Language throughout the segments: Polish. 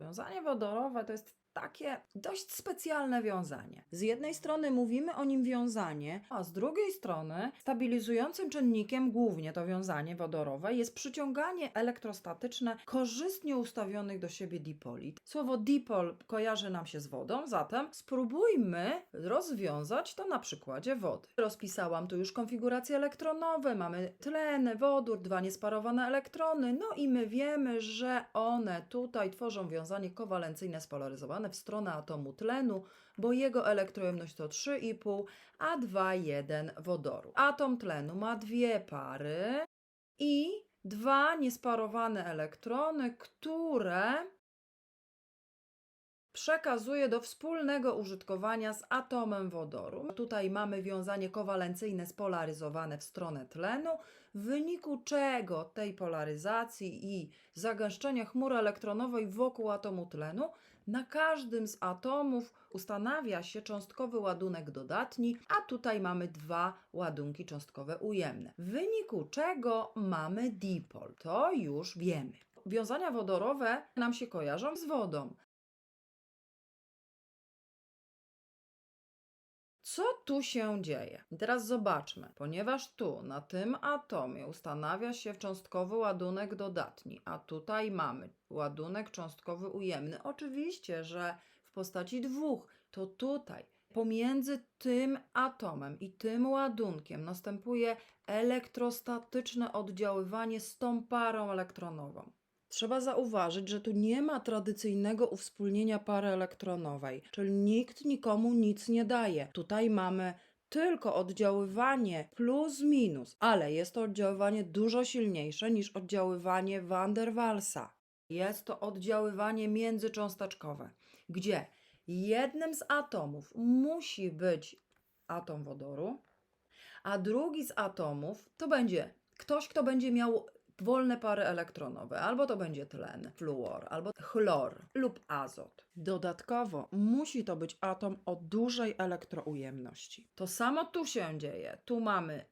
Wiązanie wodorowe to jest takie dość specjalne wiązanie. Z jednej strony mówimy o nim wiązanie, a z drugiej strony stabilizującym czynnikiem głównie to wiązanie wodorowe jest przyciąganie elektrostatyczne korzystnie ustawionych do siebie dipoli. Słowo dipol kojarzy nam się z wodą, zatem spróbujmy rozwiązać to na przykładzie wody. Rozpisałam tu już konfiguracje elektronowe, mamy tlen, wodór, dwa niesparowane elektrony, no i my wiemy, że one tutaj tworzą wiązanie kowalencyjne spolaryzowane w stronę atomu tlenu, bo jego elektrojemność to 3,5, a 2,1 wodoru. Atom tlenu ma dwie pary i dwa niesparowane elektrony, które przekazuje do wspólnego użytkowania z atomem wodoru. Tutaj mamy wiązanie kowalencyjne spolaryzowane w stronę tlenu, w wyniku czego tej polaryzacji i zagęszczenia chmury elektronowej wokół atomu tlenu na każdym z atomów ustanawia się cząstkowy ładunek dodatni, a tutaj mamy dwa ładunki cząstkowe ujemne. W wyniku czego mamy dipol. To już wiemy. Wiązania wodorowe nam się kojarzą z wodą. Co tu się dzieje? I Teraz zobaczmy. Ponieważ tu na tym atomie ustanawia się cząstkowy ładunek dodatni, a tutaj mamy ładunek cząstkowy ujemny. Oczywiście, że w postaci dwóch, to tutaj pomiędzy tym atomem i tym ładunkiem następuje elektrostatyczne oddziaływanie z tą parą elektronową. Trzeba zauważyć, że tu nie ma tradycyjnego uwspólnienia pary elektronowej, czyli nikt nikomu nic nie daje. Tutaj mamy tylko oddziaływanie plus minus, ale jest to oddziaływanie dużo silniejsze niż oddziaływanie van der Waalsa. Jest to oddziaływanie międzycząsteczkowe, gdzie jednym z atomów musi być atom wodoru, a drugi z atomów to będzie ktoś, kto będzie miał wolne pary elektronowe, albo to będzie tlen, fluor, albo chlor lub azot. Dodatkowo musi to być atom o dużej elektroujemności. To samo tu się dzieje. Tu mamy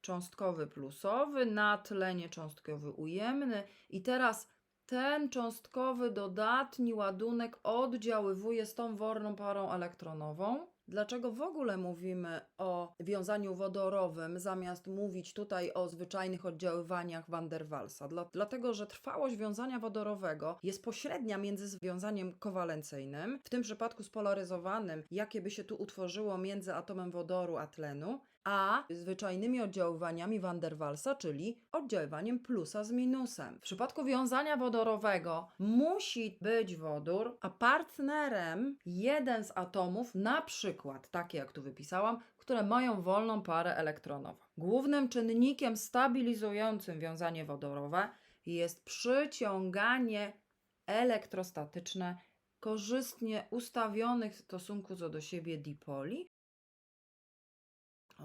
cząstkowy plusowy na tlenie cząstkowy ujemny i teraz ten cząstkowy dodatni ładunek oddziaływuje z tą worną parą elektronową. Dlaczego w ogóle mówimy o wiązaniu wodorowym, zamiast mówić tutaj o zwyczajnych oddziaływaniach van der Waalsa? Dla, dlatego, że trwałość wiązania wodorowego jest pośrednia między związaniem kowalencyjnym, w tym przypadku spolaryzowanym, jakie by się tu utworzyło między atomem wodoru a tlenu, a zwyczajnymi oddziaływaniami van der Waalsa, czyli oddziaływaniem plusa z minusem. W przypadku wiązania wodorowego musi być wodór, a partnerem jeden z atomów, na przykład takie jak tu wypisałam, które mają wolną parę elektronową. Głównym czynnikiem stabilizującym wiązanie wodorowe jest przyciąganie elektrostatyczne korzystnie ustawionych w stosunku co do siebie dipoli,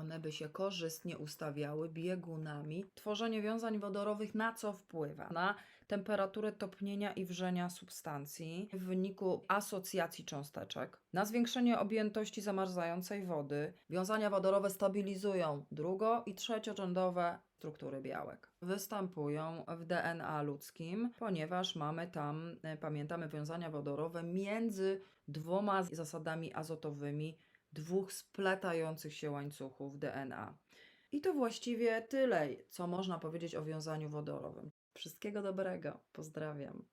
one by się korzystnie ustawiały biegunami. Tworzenie wiązań wodorowych na co wpływa? Na temperaturę topnienia i wrzenia substancji w wyniku asocjacji cząsteczek, na zwiększenie objętości zamarzającej wody. Wiązania wodorowe stabilizują drugo- i trzeciorzędowe struktury białek. Występują w DNA ludzkim, ponieważ mamy tam, e, pamiętamy, wiązania wodorowe między dwoma zasadami azotowymi dwóch spletających się łańcuchów DNA. I to właściwie tyle, co można powiedzieć o wiązaniu wodorowym. Wszystkiego dobrego. Pozdrawiam.